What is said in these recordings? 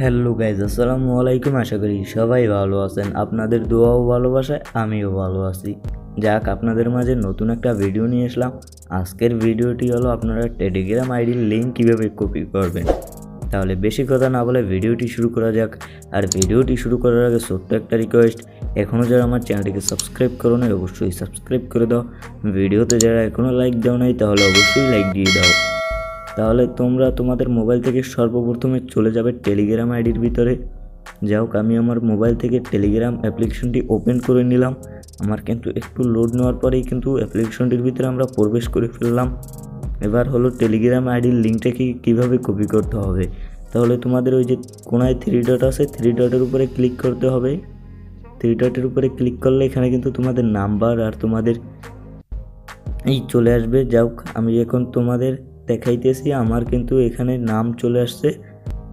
Hello guys আসসালামু আলাইকুম। আশা করি সবাই ভালো আছেন। আপনাদের দোয়াও ভালোবাসায় আমিও ভালো আছি। যাক, আপনাদের মাঝে নতুন একটা ভিডিও নিয়ে আসলাম আজকের ভিডিওটি হলো আপনারা টেলিগ্রাম আইডির লিঙ্ক কীভাবে কপি করবেন। তাহলে বেশি কথা না বলে ভিডিওটি শুরু করা যাক। আর ভিডিওটি শুরু করার আগে ছোট্ট একটা রিকোয়েস্ট এখনও যারা আমার চ্যানেলটিকে সাবস্ক্রাইব করো নাই, অবশ্যই সাবস্ক্রাইব করে দাও। ভিডিওতে যারা এখনও লাইক দাও নাই, তাহলে অবশ্যই লাইক দিয়ে দাও। তাহলে তোমরা তোমাদের মোবাইল থেকে সর্বপ্রথমে চলে যাবে টেলিগ্রাম আইডির ভিতরে। যাই হোক আমি আমার মোবাইল থেকে টেলিগ্রাম অ্যাপ্লিকেশনটি ওপেন করে নিলাম। আমার কিন্তু একটু লোড নেওয়ার পরেই কিন্তু অ্যাপ্লিকেশনটির ভিতরে আমরা প্রবেশ করে ফেললাম। এবার হলো টেলিগ্রাম আইডির লিঙ্কটাকে কীভাবে কপি করতে হবে? তাহলে তোমাদের ওই যে কোনায় থ্রি ডট আছে থ্রি ডটের উপরে ক্লিক করতে হবে। থ্রি ডটের উপরে ক্লিক করলে এখানে কিন্তু তোমাদের নাম্বার আর তোমাদের এই চলে আসবে। যাওক আমি এখন তোমাদের দেখাইতেছি, আমার কিন্তু এখানে নাম চলে আসছে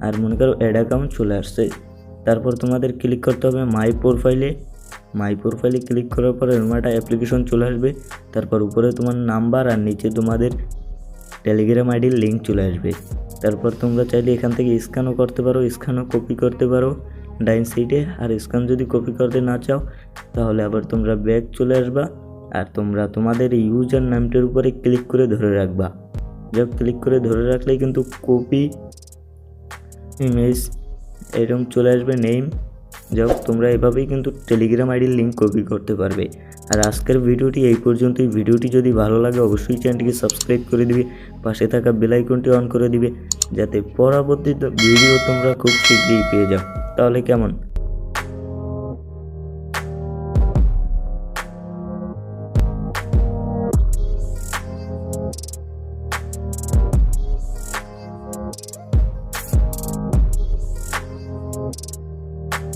আর মনে করো অ্যাড অ্যাকাউন্ট চলে আসছে। তারপর তোমাদের ক্লিক করতে হবে মাই প্রোফাইলে মাই প্রোফাইলে ক্লিক করার পরে এরকম একটা অ্যাপ্লিকেশন চলে আসবে। তারপর উপরে তোমার নাম্বার আর নিচে তোমাদের টেলিগ্রাম আইডির লিঙ্ক চলে আসবে। তারপর তোমরা চাইলে এখান থেকে স্ক্যানও করতে পারো স্ক্যানও কপি করতে পারো ডাইন সাইডে আর স্ক্যান যদি কপি করতে না চাও, তাহলে আবার তোমরা ব্যাগ চলে আসবা। আর তোমরা তোমাদের ইউজার নামটির উপরে ক্লিক করে ধরে রাখবা। যা ক্লিক করে ধরে রাখলেই কিন্তু কপি ইমেজ এরকম চলে আসবে নেম হোক, তোমরা এভাবেই কিন্তু টেলিগ্রাম আইডির লিঙ্ক কপি করতে পারবে। আর আজকের ভিডিওটি এই পর্যন্তই। ভিডিওটি যদি ভালো লাগে, অবশ্যই চ্যানেলটিকে সাবস্ক্রাইব করে দিবে, পাশে থাকা বেল আইকনটি অন করে দিবে, যাতে পরবর্তী ভিডিও তোমরা খুব শীঘ্রই পেয়ে যাও। তাহলে কেমন?